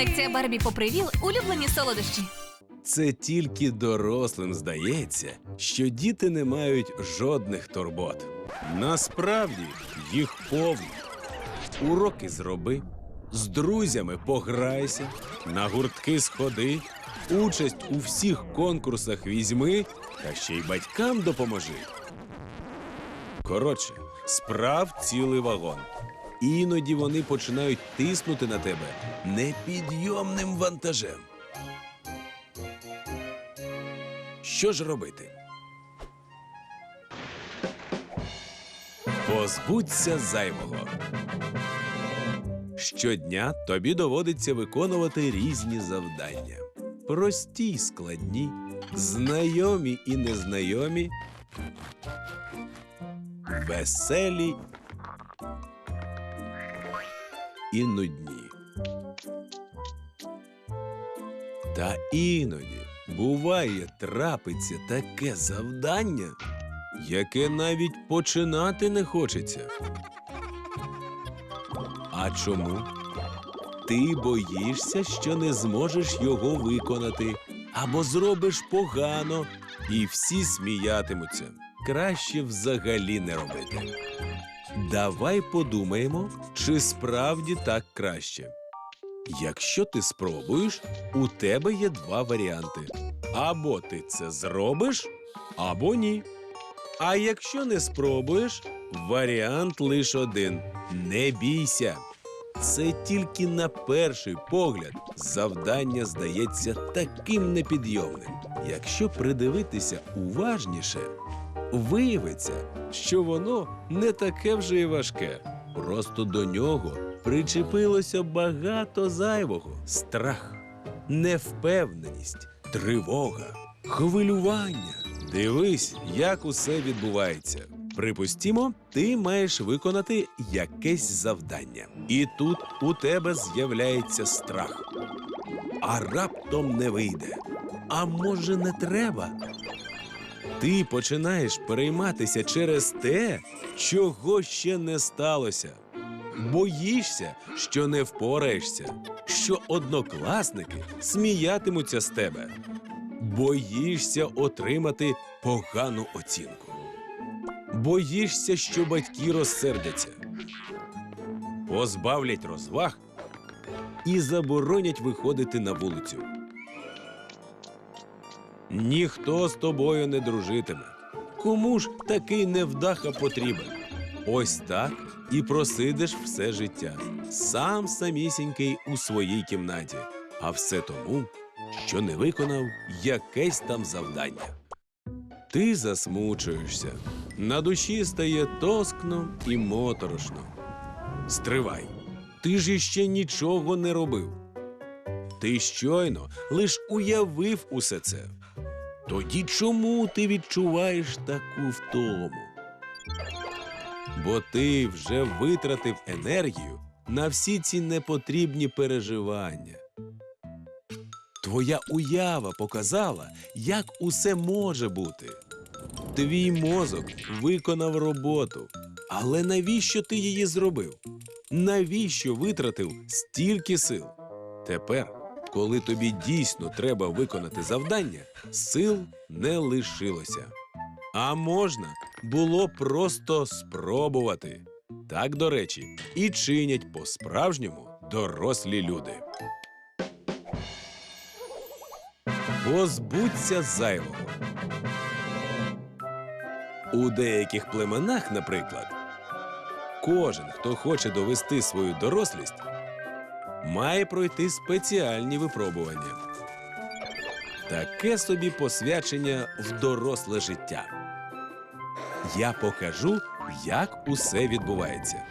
Колекція Барбі попривіл улюблені солодощі. Це тільки дорослим здається, що діти не мають жодних турбот. Насправді їх повно. Уроки зроби, з друзями пограйся, на гуртки сходи, участь у всіх конкурсах візьми, та ще й батькам допоможи. Коротше, справ цілий вагон. Іноді вони починають тиснути на тебе непідйомним вантажем. Що ж робити? Позбудься зайвого. Щодня тобі доводиться виконувати різні завдання. Прості й складні, знайомі і незнайомі, веселі нудні. Та іноді буває трапиться таке завдання, яке навіть починати не хочеться. А чому? Ти боїшся, що не зможеш його виконати, або зробиш погано, і всі сміятимуться. Краще взагалі не робити. Давай подумаємо, чи справді так краще. Якщо ти спробуєш, у тебе є два варіанти: або ти це зробиш, або ні. А якщо не спробуєш, варіант лише один: не бійся. Це тільки на перший погляд завдання здається таким непідйомним. Якщо придивитися уважніше, виявиться, що воно не таке вже й важке. Просто до нього причепилося багато зайвого: страх, невпевненість, тривога, хвилювання. Дивись, як усе відбувається. Припустімо, ти маєш виконати якесь завдання, і тут у тебе з'являється страх. А раптом не вийде. А може, не треба? Ти починаєш перейматися через те, чого ще не сталося. Боїшся, що не впораєшся, що однокласники сміятимуться з тебе. Боїшся отримати погану оцінку. Боїшся, що батьки розсердяться, позбавлять розваг і заборонять виходити на вулицю. Ніхто з тобою не дружитиме. Кому ж такий невдаха потрібен? Ось так і просидиш все життя, сам самісінький у своїй кімнаті, а все тому, що не виконав якесь там завдання. Ти засмучуєшся, на душі стає тоскно і моторошно. Стривай, ти ж іще нічого не робив. Ти щойно лиш уявив усе це. Тоді чому ти відчуваєш таку втому? Бо ти вже витратив енергію на всі ці непотрібні переживання. Твоя уява показала, як усе може бути. Твій мозок виконав роботу. Але навіщо ти її зробив? Навіщо витратив стільки сил? Тепер, коли тобі дійсно треба виконати завдання, сил не лишилося. А можна було просто спробувати. Так, до речі, і чинять по-справжньому дорослі люди. Позбудься зайвого. У деяких племенах, наприклад, кожен, хто хоче довести свою дорослість, має пройти спеціальні випробування. Таке собі посвячення в доросле життя. Я покажу, як усе відбувається.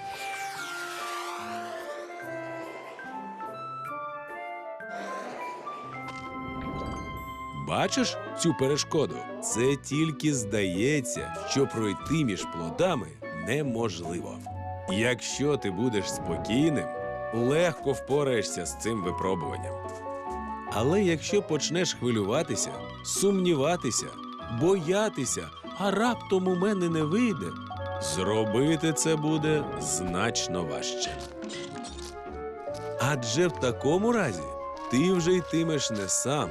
Бачиш цю перешкоду? Це тільки здається, що пройти між плодами неможливо. Якщо ти будеш спокійним, легко впораєшся з цим випробуванням. Але якщо почнеш хвилюватися, сумніватися, боятися, а раптом у мене не вийде, зробити це буде значно важче. Адже в такому разі ти вже йтимеш не сам.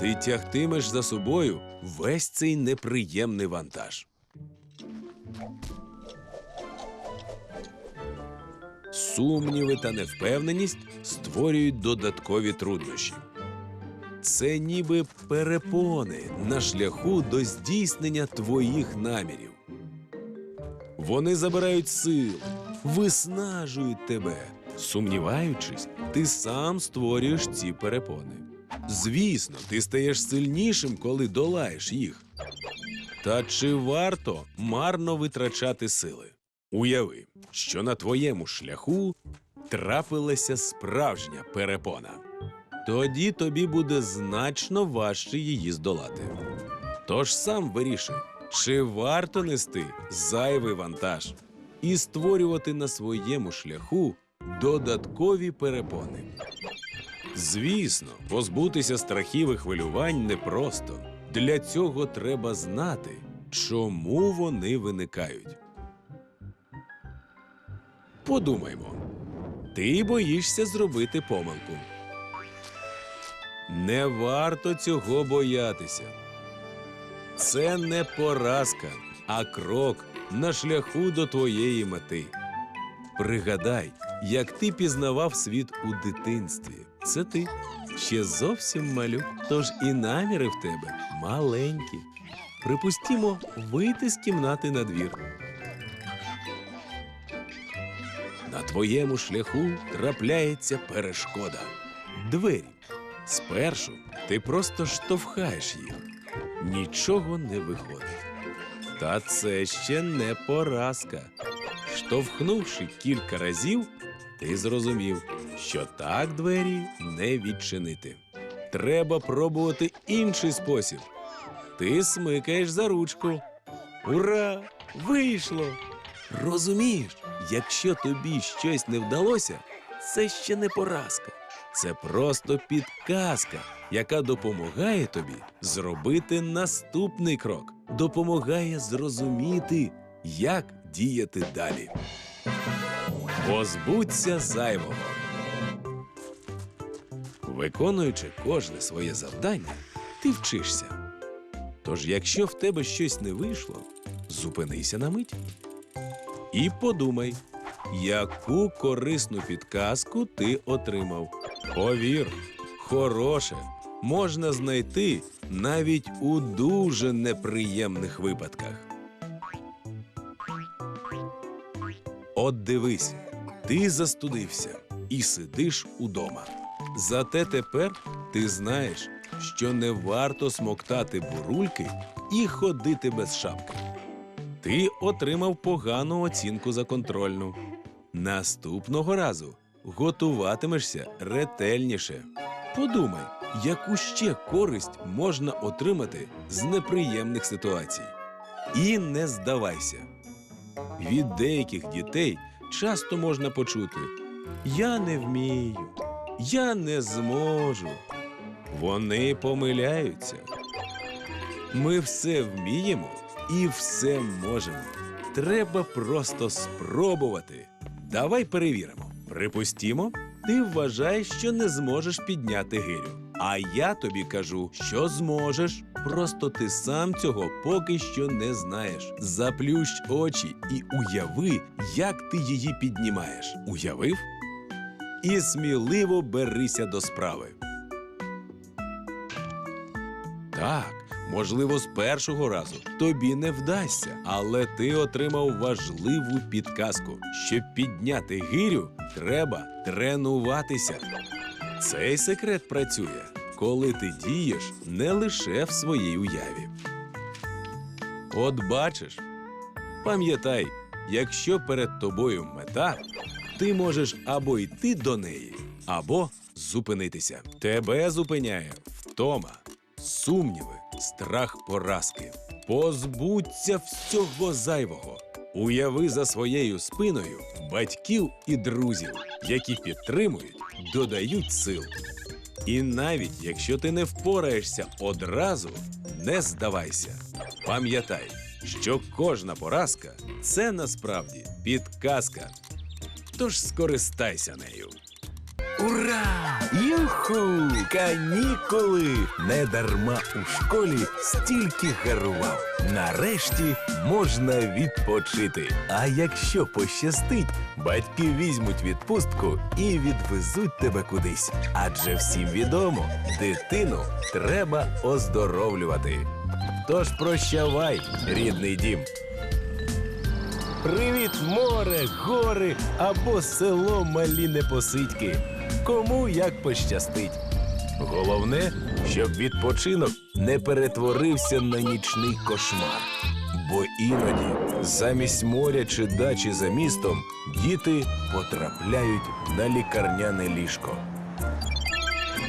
Ти тягтимеш за собою весь цей неприємний вантаж. Сумніви та невпевненість створюють додаткові труднощі. Це ніби перепони на шляху до здійснення твоїх намірів. Вони забирають сил, виснажують тебе. Сумніваючись, ти сам створюєш ці перепони. Звісно, ти стаєш сильнішим, коли долаєш їх. Та чи варто марно витрачати сили? Уяви, що на твоєму шляху трапилася справжня перепона. Тоді тобі буде значно важче її здолати. Тож сам вирішуй, чи варто нести зайвий вантаж і створювати на своєму шляху додаткові перепони. Звісно, позбутися страхів і хвилювань непросто. Для цього треба знати, чому вони виникають. Подумаймо, ти боїшся зробити помилку. Не варто цього боятися. Це не поразка, а крок на шляху до твоєї мети. Пригадай, як ти пізнавав світ у дитинстві. Це ти ще зовсім малюк, тож і наміри в тебе маленькі. Припустімо, вийти з кімнати на двір. На твоєму шляху трапляється перешкода. Двері. Спершу ти просто штовхаєш їх. Нічого не виходить. Та це ще не поразка. Штовхнувши кілька разів, ти зрозумів, що так двері не відчинити. Треба пробувати інший спосіб. Ти смикаєш за ручку. Ура! Вийшло! Розумієш, якщо тобі щось не вдалося, це ще не поразка. Це просто підказка, яка допомагає тобі зробити наступний крок, допомагає зрозуміти, як діяти далі. Позбудься зайвого. Виконуючи кожне своє завдання, ти вчишся. Тож, якщо в тебе щось не вийшло, зупинися на мить і подумай, яку корисну підказку ти отримав. Повір, хороше можна знайти навіть у дуже неприємних випадках. От дивись, ти застудився і сидиш удома. Зате тепер ти знаєш, що не варто смоктати бурульки і ходити без шапки. Ти отримав погану оцінку за контрольну. Наступного разу готуватимешся ретельніше. Подумай, яку ще користь можна отримати з неприємних ситуацій. І не здавайся. Від деяких дітей часто можна почути: Я не вмію, я не зможу. Вони помиляються. Ми все вміємо і все можемо. Треба просто спробувати. Давай перевіримо. Припустімо, ти вважаєш, що не зможеш підняти гирю. А я тобі кажу, що зможеш. Просто ти сам цього поки що не знаєш. Заплющ очі і уяви, як ти її піднімаєш. Уявив? І сміливо берися до справи. Так, можливо, з першого разу тобі не вдасться, але ти отримав важливу підказку. Щоб підняти гирю, треба тренуватися. Цей секрет працює, коли ти дієш не лише в своїй уяві. От бачиш, пам'ятай, якщо перед тобою мета, ти можеш або йти до неї, або зупинитися. Тебе зупиняє втома, сумніви, страх поразки. Позбудься всього зайвого. Уяви за своєю спиною батьків і друзів, які підтримують, додають сил. І навіть якщо ти не впораєшся одразу, не здавайся. Пам'ятай, що кожна поразка це насправді підказка. Тож скористайся нею. Ура! Юху! Канікули! Не дарма у школі стільки гарував. Нарешті можна відпочити. А якщо пощастить, батьки візьмуть відпустку і відвезуть тебе кудись. Адже всім відомо, дитину треба оздоровлювати. Тож прощавай, рідний дім. Привіт, море, гори або село малі непосидьки. Кому як пощастить. Головне, щоб відпочинок не перетворився на нічний кошмар. Бо іноді замість моря чи дачі за містом діти потрапляють на лікарняне ліжко.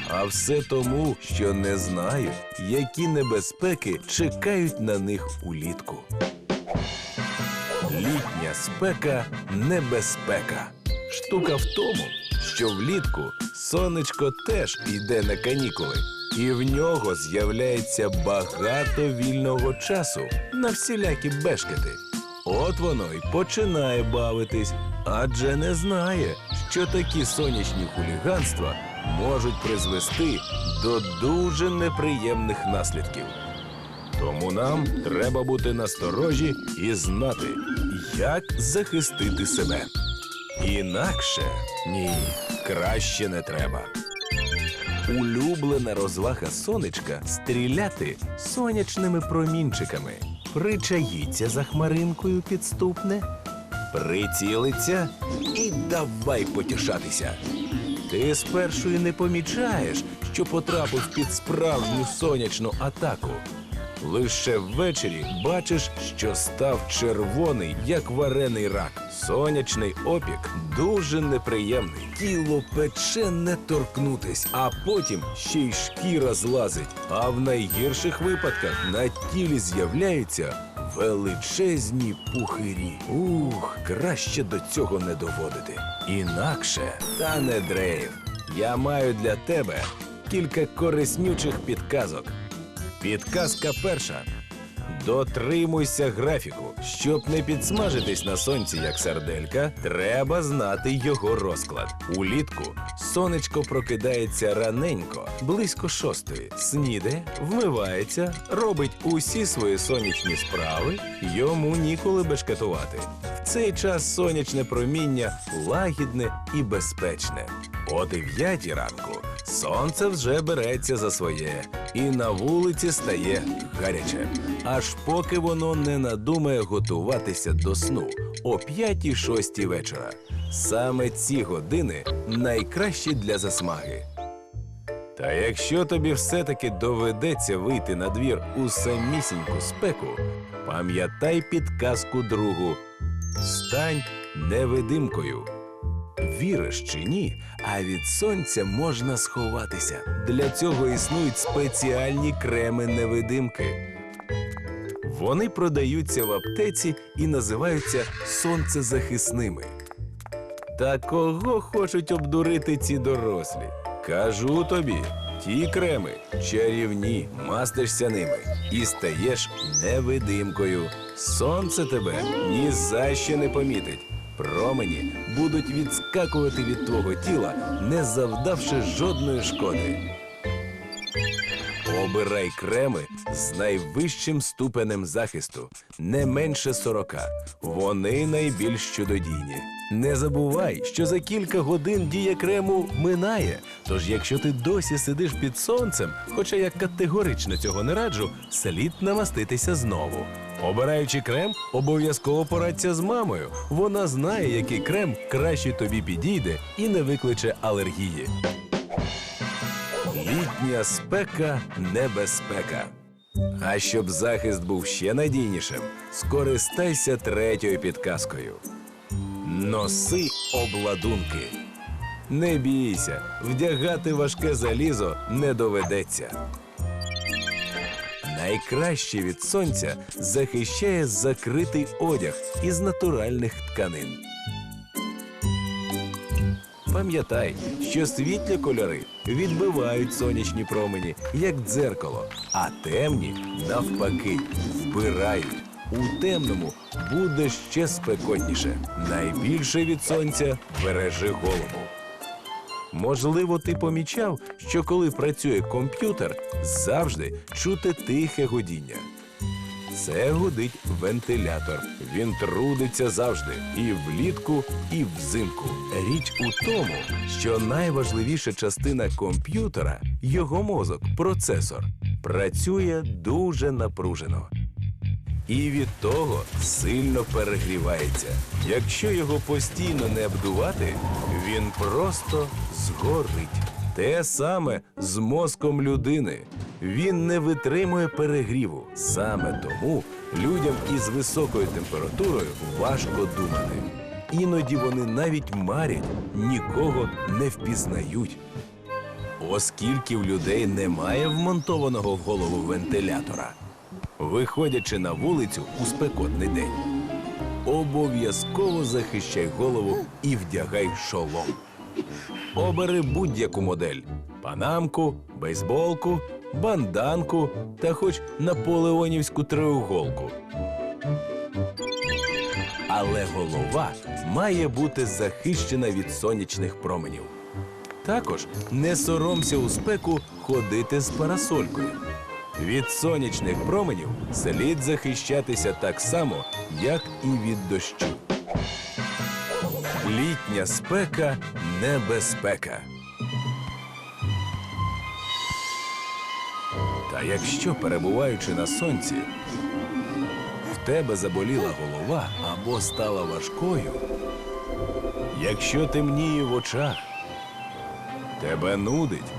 А все тому, що не знають, які небезпеки чекають на них улітку. Літня спека небезпека. Штука в тому, що влітку сонечко теж йде на канікули, і в нього з'являється багато вільного часу на всілякі бешкети. От воно й починає бавитись, адже не знає, що такі сонячні хуліганства можуть призвести до дуже неприємних наслідків. Тому нам треба бути насторожі і знати, як захистити себе. Інакше ні, краще не треба. Улюблена розвага сонечка стріляти сонячними промінчиками. Причаїться за хмаринкою підступне, прицілиться і давай потішатися. Ти спершу і не помічаєш, що потрапив під справжню сонячну атаку. Лише ввечері бачиш, що став червоний, як варений рак. Сонячний опік дуже неприємний. Тіло пече не торкнутись, а потім ще й шкіра злазить. А в найгірших випадках на тілі з'являються величезні пухирі. Ух, краще до цього не доводити. Інакше та не дрейф. Я маю для тебе кілька кориснючих підказок. Підказка перша. Дотримуйся графіку. Щоб не підсмажитись на сонці, як сарделька, треба знати його розклад. Улітку сонечко прокидається раненько, близько шостої. Снідає, вмивається, робить усі свої сонячні справи, йому ніколи бешкетувати. В цей час сонячне проміння лагідне і безпечне. О дев'ятій ранку сонце вже береться за своє, і на вулиці стає гаряче. Аж поки воно не надумає готуватися до сну о п'ятій-шостій вечора. Саме ці години найкращі для засмаги. Та якщо тобі все-таки доведеться вийти на двір у самісіньку спеку, пам'ятай підказку другу: стань невидимкою. Віриш чи ні, а від сонця можна сховатися. Для цього існують спеціальні креми-невидимки. Вони продаються в аптеці і називаються сонцезахисними. Та кого хочуть обдурити ці дорослі? Кажу тобі, ті креми чарівні, мастишся ними і стаєш невидимкою. Сонце тебе ні за що не помітить. Промені будуть відскакувати від твого тіла, не завдавши жодної шкоди. Обирай креми з найвищим ступенем захисту, не менше 40. Вони найбільш чудодійні. Не забувай, що за кілька годин дія крему минає. Тож, якщо ти досі сидиш під сонцем, хоча я категорично цього не раджу, слід намаститися знову. Обираючи крем, обов'язково порадься з мамою. Вона знає, який крем краще тобі підійде і не викличе алергії. Літня спека небезпека. А щоб захист був ще надійнішим, скористайся третьою підказкою. Носи обладунки. Не бійся, вдягати важке залізо не доведеться. Найкраще від сонця захищає закритий одяг із натуральних тканин. Пам'ятай, що світлі кольори відбивають сонячні промені, як дзеркало, а темні, навпаки, вбирають. У темному буде ще спекотніше. Найбільше від сонця бережи голову. Можливо, ти помічав, що коли працює комп'ютер, завжди чути тихе гудіння. Це гудить вентилятор. Він трудиться завжди і влітку, і взимку. Річ у тому, що найважливіша частина комп'ютера, його мозок, процесор, працює дуже напружено. І від того сильно перегрівається. Якщо його постійно не обдувати, він просто згорить. Те саме з мозком людини. Він не витримує перегріву. Саме тому людям із високою температурою важко думати. Іноді вони навіть марять, нікого не впізнають. Оскільки в людей немає вмонтованого в голову вентилятора, виходячи на вулицю у спекотний день, обов'язково захищай голову і вдягай шолом. Обери будь-яку модель: панамку, бейсболку, банданку та хоч наполеонівську треуголку. Але голова має бути захищена від сонячних променів. Також не соромся у спеку ходити з парасолькою. Від сонячних променів слід захищатися так само, як і від дощу. Літня спека небезпека. Та якщо перебуваючи на сонці, в тебе заболіла голова або стала важкою, якщо темніє в очах, тебе нудить,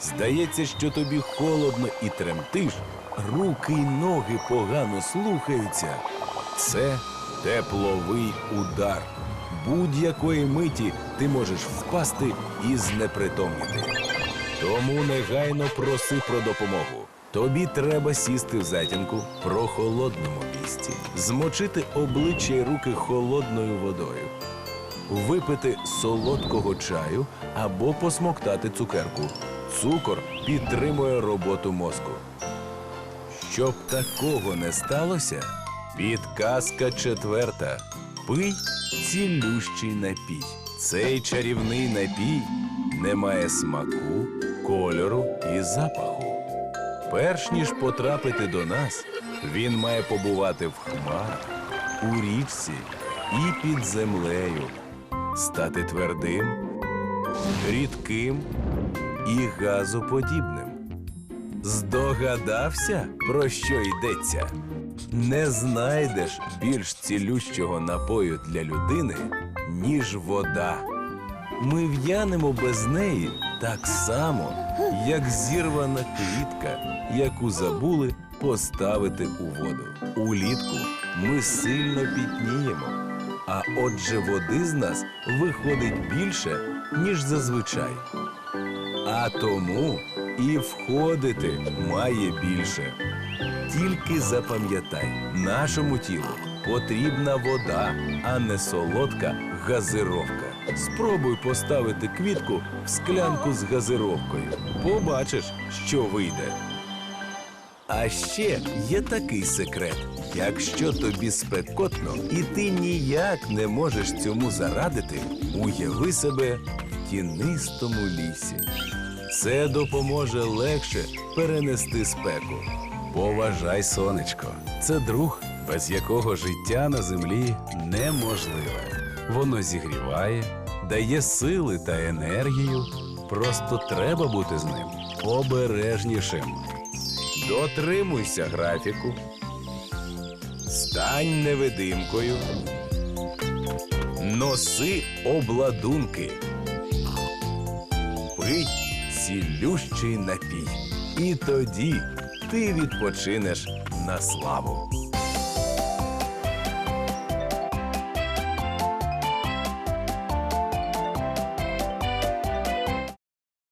здається, що тобі холодно і тремтиш, руки й ноги погано слухаються. Це тепловий удар. Будь-якої миті ти можеш впасти і знепритомніти. Тому негайно проси про допомогу. Тобі треба сісти в затінку в прохолодному місці, змочити обличчя й руки холодною водою, випити солодкого чаю або посмоктати цукерку. Цукор підтримує роботу мозку. Щоб такого не сталося, підказка четверта. Пий цілющий напій. Цей чарівний напій не має смаку, кольору і запаху. Перш ніж потрапити до нас, він має побувати в хмарах, у річці і під землею, стати твердим, рідким і газоподібним. Здогадався, про що йдеться? Не знайдеш більш цілющого напою для людини, ніж вода. Ми в'янемо без неї так само, як зірвана квітка, яку забули поставити у воду. Улітку ми сильно пітніємо, а отже води з нас виходить більше, ніж зазвичай. А тому і входити має більше. Тільки запам'ятай, нашому тілу потрібна вода, а не солодка газировка. Спробуй поставити квітку в склянку з газировкою. Побачиш, що вийде. А ще є такий секрет: якщо тобі спекотно і ти ніяк не можеш цьому зарадити, уяви себе в тінистому лісі. Це допоможе легше перенести спеку. Поважай сонечко. Це друг, без якого життя на землі неможливе. Воно зігріває, дає сили та енергію. Просто треба бути з ним обережнішим. Дотримуйся графіку. Стань невидимкою. Носи обладунки. Пий цілющий напій. І тоді ти відпочинеш на славу.